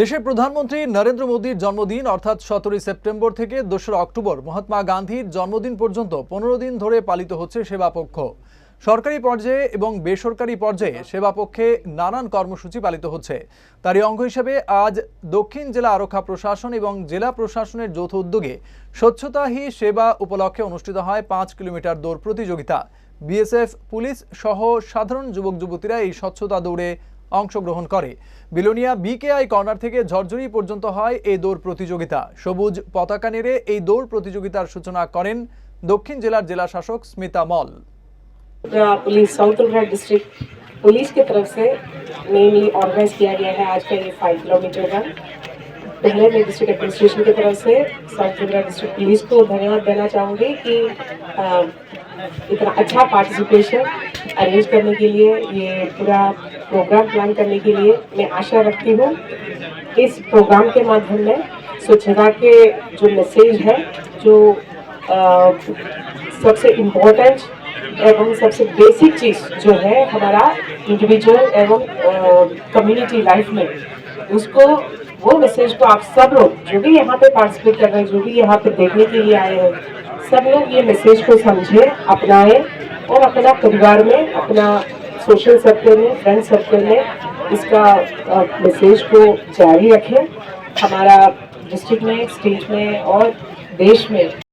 দেশের প্রধানমন্ত্রী নরেন্দ্র মোদীর জন্মদিন, অর্থাৎ সতেরোই সেপ্টেম্বর থেকে দোসরা অক্টোবর, মহাত্মা গান্ধীর জন্মদিন পর্যন্ত পনেরো দিন ধরে পালিত হচ্ছে সেবাপক্ষ। সরকারি পর্যায়ে এবং বেসরকারি পর্যায়ে সেবাপক্ষে নানান কর্মসূচি পালিত হচ্ছে। তারই অঙ্গ হিসেবে আজ দক্ষিণ জেলা আরক্ষা প্রশাসন এবং জেলা প্রশাসনের যৌথ উদ্যোগে স্বচ্ছতা হি সেবা উপলক্ষে অনুষ্ঠিত হয় পাঁচ কিলোমিটার দৌড় প্রতিযোগিতা। বিএসএফ, পুলিশ সহ সাধারণ যুবক যুবতীরা এই স্বচ্ছতা দৌড়ে অংশগ্রহণ করে বিলোনিয়া বিকেআই কর্নার থেকে ঝরঝরি পর্যন্ত হয় এই দৌড় প্রতিযোগিতা সবুজ পতাকা নেড়ে এই দৌড় প্রতিযোগিতার সূচনা করেন দক্ষিণ জেলার জেলা শাসক স্মিতা মল पूरा पुलिस साउथ उल्टा डिस्ट्रिक्ट पुलिस की तरफ से मेनली ऑर्गेनाइज किया गया है आज का ये फाइव किलोमीटर का पहले मैं डिस्ट्रिक्ट एडमिनिस्ट्रेशन की तरफ से साउथ उल्टा डिस्ट्रिक्ट पुलिस को धन्यवाद देना चाहूँगी कि अ, इतना अच्छा पार्टिसिपेशन अरेंज करने के लिए ये पूरा प्रोग्राम प्लान करने के लिए मैं आशा रखती हूँ। इस प्रोग्राम के माध्यम में स्वच्छता के जो मैसेज है जो अ, सबसे इम्पोर्टेंट एवं सबसे बेसिक चीज़ जो है हमारा इंडिविजुअल एवं कम्युनिटी लाइफ में उसको वो मैसेज को आप सब लोग जो भी यहाँ पे पार्टिसिपेट कर रहे हैं जो भी यहाँ पे देखने के लिए आए हैं सब लोग ये मैसेज को समझें अपनाएँ और अपना परिवार में अपना सोशल सर्कल में फ्रेंड सर्कल में इसका मैसेज को जारी रखें। हमारा डिस्ट्रिक्ट में स्टेट में और देश में।